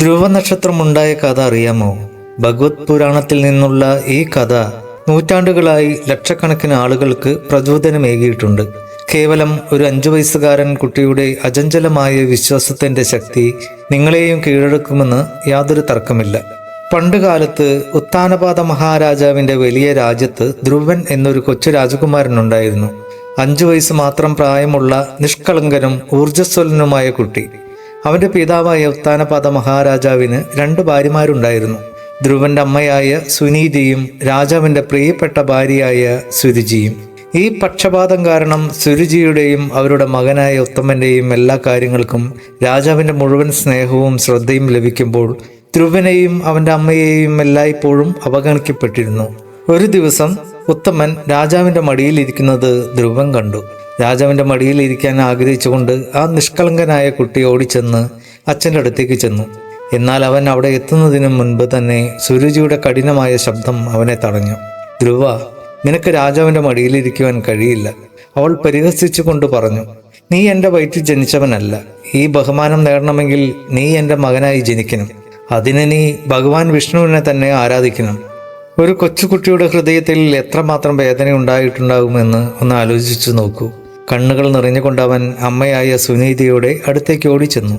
ധ്രുവ നക്ഷത്രമുണ്ടായ കഥ അറിയാമോ? ഭഗവത് പുരാണത്തിൽ നിന്നുള്ള ഈ കഥ നൂറ്റാണ്ടുകളായി ലക്ഷക്കണക്കിന് ആളുകൾക്ക് പ്രചോദനമേകിയിട്ടുണ്ട്. കേവലം ഒരു അഞ്ചു വയസ്സുകാരൻ കുട്ടിയുടെ അജഞ്ചലമായ വിശ്വാസത്തിന്റെ ശക്തി നിങ്ങളെയും കീഴടക്കുമെന്ന് യാതൊരു തർക്കമില്ല. പണ്ടുകാലത്ത് ഉത്താനപാത മഹാരാജാവിന്റെ വലിയ രാജ്യത്ത് ധ്രുവൻ എന്നൊരു കൊച്ചു രാജകുമാരനുണ്ടായിരുന്നു. അഞ്ചു വയസ്സ് മാത്രം പ്രായമുള്ള നിഷ്കളങ്കനും ഊർജസ്വലനുമായ കുട്ടി. അവന്റെ പിതാവായ ഉത്താനപാത മഹാരാജാവിന് രണ്ട് ഭാര്യമാരുണ്ടായിരുന്നു. ധ്രുവന്റെ അമ്മയായ സുനീതിയും രാജാവിന്റെ പ്രിയപ്പെട്ട ഭാര്യയായ സുരുചിയും. ഈ പക്ഷപാതം കാരണം സുരുചിയുടെയും അവരുടെ മകനായ ഉത്തമന്റെയും എല്ലാ കാര്യങ്ങൾക്കും രാജാവിന്റെ മുഴുവൻ സ്നേഹവും ശ്രദ്ധയും ലഭിക്കുമ്പോൾ ധ്രുവനെയും അവന്റെ അമ്മയെയും എല്ലായ്പ്പോഴും അവഗണിക്കപ്പെട്ടിരുന്നു. ഒരു ദിവസം ഉത്തമൻ രാജാവിന്റെ മടിയിൽ മടിയിലിരിക്കുന്നത് ധ്രുവൻ കണ്ടു. രാജാവിന്റെ മടിയിൽ ഇരിക്കാൻ ആഗ്രഹിച്ചുകൊണ്ട് ആ നിഷ്കളങ്കനായ കുട്ടി ഓടിച്ചെന്ന് അച്ഛന്റെ അടുത്തേക്ക് ചെന്നു. എന്നാൽ അവൻ അവിടെ എത്തുന്നതിന് മുൻപ് തന്നെ സുരുചിയുടെ കഠിനമായ ശബ്ദം അവനെ തടഞ്ഞു. ധ്രുവ നിനക്ക് രാജാവിന്റെ മടിയിലിരിക്കുവാൻ കഴിയില്ല. അവൾ പരിഹസിച്ചുകൊണ്ട് പറഞ്ഞു നീ എന്റെ വയറ്റിൽ ജനിച്ചവനല്ല. ഈ ബഹുമാനം നേടണമെങ്കിൽ നീ എന്റെ മകനായി ജനിക്കണം. അതിന് നീ ഭഗവാൻ വിഷ്ണുവിനെ തന്നെ ആരാധിക്കണം. ഒരു കൊച്ചുകുട്ടിയുടെ ഹൃദയത്തിൽ എത്രമാത്രം വേദന ഉണ്ടായിട്ടുണ്ടാകുമെന്ന് ഒന്ന് ആലോചിച്ചു നോക്കൂ. കണ്ണുകൾ നിറഞ്ഞുകൊണ്ട് അവൻ അമ്മയായ സുനീതിയുടെ അടുത്തേക്ക് ഓടിച്ചെന്നു.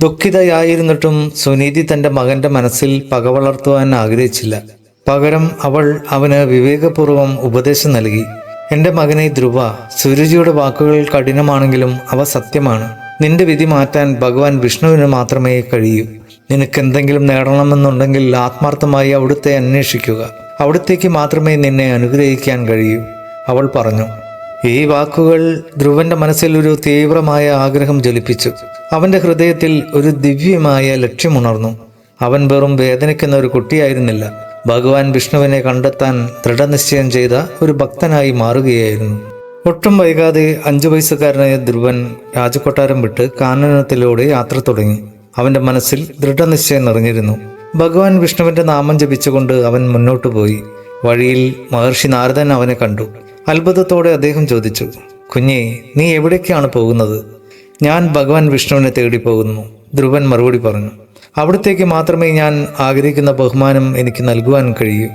ദുഃഖിതയായിരുന്നിട്ടും സുനീതി തന്റെ മകന്റെ മനസ്സിൽ പക വളർത്തുവാൻ ആഗ്രഹിച്ചില്ല. പകരം അവൾ അവന് വിവേകപൂർവം ഉപദേശം നൽകി. എന്റെ മകനെ ധ്രുവ സുരുചിയുടെ വാക്കുകൾ കഠിനമാണെങ്കിലും അവ സത്യമാണ്. നിന്റെ വിധി മാറ്റാൻ ഭഗവാൻ വിഷ്ണുവിന് മാത്രമേ കഴിയൂ. നിനക്ക് എന്തെങ്കിലും നേടണമെന്നുണ്ടെങ്കിൽ ആത്മാർത്ഥമായി അവിടുത്തെ അന്വേഷിക്കുക. അവിടത്തേക്ക് മാത്രമേ നിന്നെ അനുഗ്രഹിക്കാൻ കഴിയൂ അവൾ പറഞ്ഞു. ഈ വാക്കുകൾ ധ്രുവന്റെ മനസ്സിൽ ഒരു തീവ്രമായ ആഗ്രഹം ജ്വലിപ്പിച്ചു. അവന്റെ ഹൃദയത്തിൽ ഒരു ദിവ്യമായ ലക്ഷ്യമുണർന്നു. അവൻ വെറും വേദനിക്കുന്ന ഒരു കുട്ടിയായിരുന്നില്ല. ഭഗവാൻ വിഷ്ണുവിനെ കണ്ടെത്താൻ ദൃഢനിശ്ചയം ചെയ്ത ഒരു ഭക്തനായി മാറുകയായിരുന്നു. ഒട്ടും വൈകാതെ അഞ്ചു വയസ്സുകാരനായ ധ്രുവൻ രാജകൊട്ടാരം വിട്ട് കാനനത്തിലൂടെ യാത്ര തുടങ്ങി. അവന്റെ മനസ്സിൽ ദൃഢനിശ്ചയം നിറഞ്ഞിരുന്നു. ഭഗവാൻ വിഷ്ണുവിന്റെ നാമം ജപിച്ചുകൊണ്ട് അവൻ മുന്നോട്ടു പോയി. വഴിയിൽ മഹർഷി നാരദൻ അവനെ കണ്ടു. അത്ഭുതത്തോടെ അദ്ദേഹം ചോദിച്ചു കുഞ്ഞെ നീ എവിടേക്കാണ് പോകുന്നത്? ഞാൻ ഭഗവാൻ വിഷ്ണുവിനെ തേടി പോകുന്നു ധ്രുവൻ മറുപടി പറഞ്ഞു. അവിടത്തേക്ക് മാത്രമേ ഞാൻ ആഗ്രഹിക്കുന്ന ബഹുമാനം എനിക്ക് നൽകുവാൻ കഴിയൂ.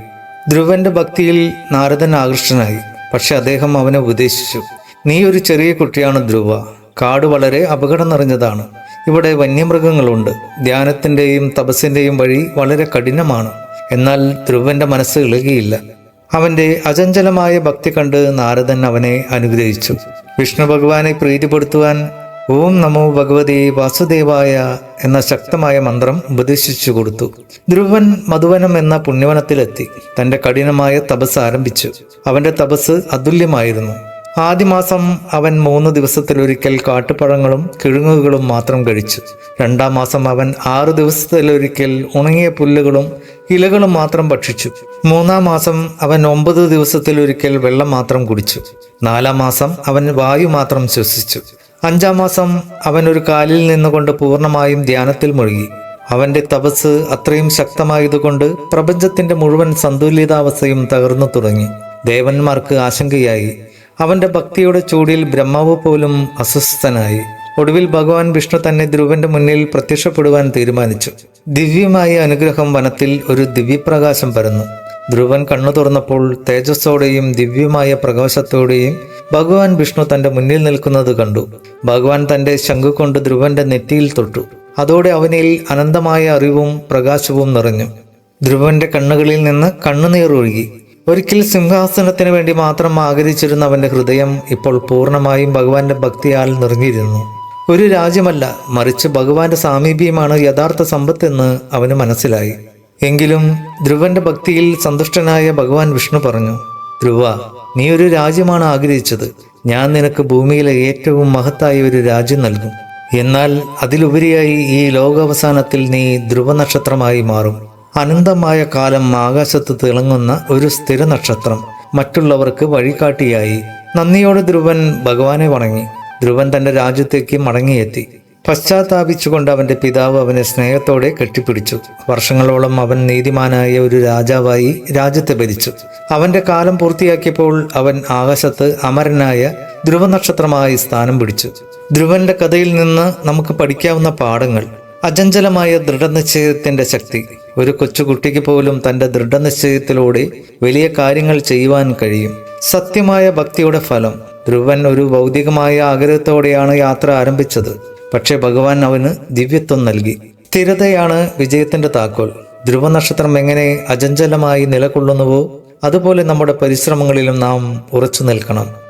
ധ്രുവന്റെ ഭക്തിയിൽ നാരദൻ ആകൃഷ്ടനായി പക്ഷെ അദ്ദേഹം അവനെ ഉപദേശിച്ചു. നീ ഒരു ചെറിയ കുട്ടിയാണ് ധ്രുവ. കാട് വളരെ അപകടം നിറഞ്ഞതാണ്. ഇവിടെ വന്യമൃഗങ്ങളുണ്ട്. ധ്യാനത്തിന്റെയും തപസ്സിന്റെയും വഴി വളരെ കഠിനമാണ്. എന്നാൽ ധ്രുവന്റെ മനസ്സ് ഇളകിയില്ല. അവന്റെ അചഞ്ചലമായ ഭക്തി കണ്ട് നാരദൻ അവനെ അനുഗ്രഹിച്ചു. വിഷ്ണു ഭഗവാനെ പ്രീതിപ്പെടുത്തുവാൻ ഓം നമോ ഭഗവതി വാസുദേവായ എന്ന ശക്തമായ മന്ത്രം ഉപദേശിച്ചു കൊടുത്തു. ധ്രുവൻ മധുവനം എന്ന പുണ്യവനത്തിലെത്തി. തന്റെ കഠിനമായ തപസ് ആരംഭിച്ചു. അവന്റെ തപസ് അതുല്യമായിരുന്നു. ആദ്യ മാസം അവൻ മൂന്ന് ദിവസത്തിലൊരിക്കൽ കാട്ടുപഴങ്ങളും കിഴങ്ങുകളും മാത്രം കഴിച്ചു. രണ്ടാം മാസം അവൻ ആറു ദിവസത്തിലൊരിക്കൽ ഉണങ്ങിയ പുല്ലുകളും ഇലകളും മാത്രം ഭക്ഷിച്ചു. മൂന്നാം മാസം അവൻ ഒമ്പത് ദിവസത്തിലൊരിക്കൽ വെള്ളം മാത്രം കുടിച്ചു. നാലാം മാസം അവൻ വായു മാത്രം ശ്വസിച്ചു. അഞ്ചാം മാസം അവൻ ഒരു കാലിൽ നിന്നുകൊണ്ട് പൂർണമായും ധ്യാനത്തിൽ മുഴുകി. അവന്റെ തപസ് അത്രയും ശക്തമായതുകൊണ്ട് പ്രപഞ്ചത്തിന്റെ മുഴുവൻ സന്തുലിതാവസ്ഥയും തകർന്നു തുടങ്ങി. ദേവന്മാർക്ക് ആശങ്കയായി. അവന്റെ ഭക്തിയുടെ ചൂടിൽ ബ്രഹ്മാവ് പോലും അസ്വസ്ഥനായി. ഒടുവിൽ ഭഗവാൻ വിഷ്ണു തന്നെ ധ്രുവന്റെ മുന്നിൽ പ്രത്യക്ഷപ്പെടുവാൻ തീരുമാനിച്ചു. ദിവ്യമായ അനുഗ്രഹം വനത്തിൽ ഒരു ദിവ്യപ്രകാശം പരന്നു. ധ്രുവൻ കണ്ണു തുറന്നപ്പോൾ തേജസ്സോടെയും ദിവ്യമായ പ്രകാശത്തോടെയും ഭഗവാൻ വിഷ്ണു തന്റെ മുന്നിൽ നിൽക്കുന്നത് കണ്ടു. ഭഗവാൻ തന്റെ ശംഖു കൊണ്ട് ധ്രുവന്റെ നെറ്റിയിൽ തൊട്ടു. അതോടെ അവനിൽ അനന്തമായ അറിവും പ്രകാശവും നിറഞ്ഞു. ധ്രുവന്റെ കണ്ണുകളിൽ നിന്ന് കണ്ണുനീർ ഒഴുകി. ഒരിക്കൽ സിംഹാസനത്തിന് വേണ്ടി മാത്രം ആഗ്രഹിച്ചിരുന്ന അവന്റെ ഹൃദയം ഇപ്പോൾ പൂർണമായും ഭഗവാന്റെ ഭക്തിയാൽ നിറഞ്ഞിരുന്നു. ഒരു രാജ്യമല്ല മറിച്ച് ഭഗവാന്റെ സാമീപ്യമാണ് യഥാർത്ഥ സമ്പത്തെന്ന് അവന് മനസ്സിലായി. എങ്കിലും ധ്രുവന്റെ ഭക്തിയിൽ സന്തുഷ്ടനായ ഭഗവാൻ വിഷ്ണു പറഞ്ഞു ധ്രുവ നീ ഒരു രാജ്യമാണ് ആഗ്രഹിച്ചത്. ഞാൻ നിനക്ക് ഭൂമിയിലെ ഏറ്റവും മഹത്തായ ഒരു രാജ്യം നൽകും. എന്നാൽ അതിലുപരിയായി ഈ ലോകാവസാനത്തിൽ നീ ധ്രുവ നക്ഷത്രമായി മാറും. അനന്തമായ കാലം ആകാശത്ത് തിളങ്ങുന്ന ഒരു സ്ഥിര നക്ഷത്രം മറ്റുള്ളവർക്ക് വഴികാട്ടിയായി. നന്ദിയോടെ ധ്രുവൻ ഭഗവാനെ വണങ്ങി. ധ്രുവൻ തന്റെ രാജ്യത്തേക്ക് മടങ്ങിയെത്തി. പശ്ചാത്താപിച്ചുകൊണ്ട് അവന്റെ പിതാവ് അവനെ സ്നേഹത്തോടെ കെട്ടിപ്പിടിച്ചു. വർഷങ്ങളോളം അവൻ നീതിമാനായ ഒരു രാജാവായി രാജ്യത്തെ ഭരിച്ചു. അവന്റെ കാലം പൂർത്തിയാക്കിയപ്പോൾ അവൻ ആകാശത്ത് അമരനായ ധ്രുവനക്ഷത്രമായി സ്ഥാനം പിടിച്ചു. ധ്രുവന്റെ കഥയിൽ നിന്ന് നമുക്ക് പഠിക്കാവുന്ന പാഠങ്ങൾ. അജഞ്ചലമായ ദൃഢനിശ്ചയത്തിന്റെ ശക്തി. ഒരു കൊച്ചുകുട്ടിക്ക് പോലും തന്റെ ദൃഢനിശ്ചയത്തിലൂടെ വലിയ കാര്യങ്ങൾ ചെയ്യുവാൻ കഴിയും. സത്യമായ ഭക്തിയുടെ ഫലം. ധ്രുവൻ ഒരു ഭൗതികമായ ആഗ്രഹത്തോടെയാണ് യാത്ര ആരംഭിച്ചത്. പക്ഷേ ഭഗവാൻ അവന് ദിവ്യത്വം നൽകി. സ്ഥിരതയാണ് വിജയത്തിന്റെ താക്കോൽ. ധ്രുവ നക്ഷത്രം എങ്ങനെ അജഞ്ചലമായി നിലകൊള്ളുന്നുവോ അതുപോലെ നമ്മുടെ പരിശ്രമങ്ങളിലും നാം ഉറച്ചു നിൽക്കണം.